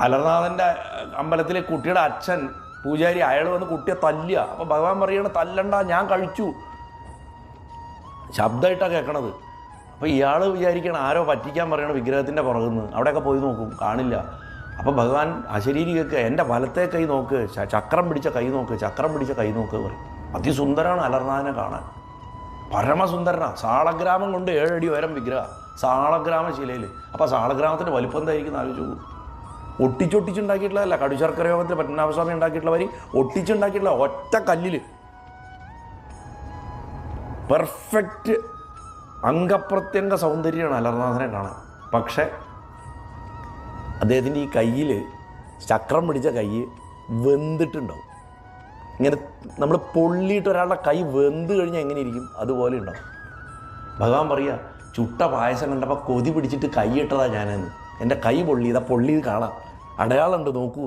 അലർനാഥന്റെ അമ്പലത്തിലെ കുട്ടിയുടെ അച്ഛൻ പൂജാരി അയാൾ വന്ന് കുട്ടിയെ തല്ലുക. അപ്പോൾ ഭഗവാൻ പറയണ തല്ലണ്ട ഞാൻ കഴിച്ചു. ശബ്ദമായിട്ടാണ് കേൾക്കണത് അപ്പോൾ ഇയാൾ വിചാരിക്കണം ആരോ പറ്റിക്കാൻ പറയണ വിഗ്രഹത്തിന്റെ പുറകുന്ന്. അവിടെയൊക്കെ പോയി നോക്കും കാണില്ല. അപ്പോൾ ഭഗവാൻ അശരീരി കേൾക്കുക എന്റെ വലത്തെ കൈ നോക്ക് ചക്രം പിടിച്ച കൈ നോക്ക് ചക്രം പിടിച്ച കൈ നോക്ക് പറയും. അതിസുന്ദരമാണ് അലർനാഥനെ കാണാൻ. പരമസുന്ദരനാ. സാളഗ്രാമം കൊണ്ട് ഏഴടി ഉയരം വിഗ്രഹ. സാളഗ്രാമ ശിലയിൽ അപ്പോൾ സാളഗ്രാമത്തിന്റെ വലിപ്പം എന്തായിരിക്കും എന്ന് ആലോചിച്ച് ഒട്ടിച്ചൊട്ടിച്ചുണ്ടാക്കിയിട്ടുള്ളതല്ല. കടുശർക്കര യോഗത്തിൽ പത്മനാഭസ്വാമി ഉണ്ടാക്കിയിട്ടുള്ള വരി ഒട്ടിച്ചുണ്ടാക്കിയിട്ടുള്ള ഒറ്റ കല്ലിൽ പെർഫെക്റ്റ് അംഗപ്രത്യംഗ സൗന്ദര്യമാണ് അലർനാഥനെ കാണാൻ. പക്ഷേ അദ്ദേഹത്തിന്റെ ഈ കയ്യിൽ ചക്രം പിടിച്ച കൈ വെന്തിട്ടുണ്ടാവും. ഇങ്ങനെ നമ്മൾ പൊള്ളിയിട്ട് ഒരാളുടെ കൈ വെന്ത് കഴിഞ്ഞാൽ എങ്ങനെ ഇരിക്കും അതുപോലെ ഉണ്ടാവും. ഭഗവാൻ പറയുക ചുട്ട പായസം കണ്ടപ്പോൾ കൊതി പിടിച്ചിട്ട് കൈ ഇട്ടതാണ് ഞാനെന്ന്. എന്റെ കൈ പൊള്ളി ഇതാ പൊള്ളി കാണാം. അടയാളമുണ്ട് നോക്കൂ.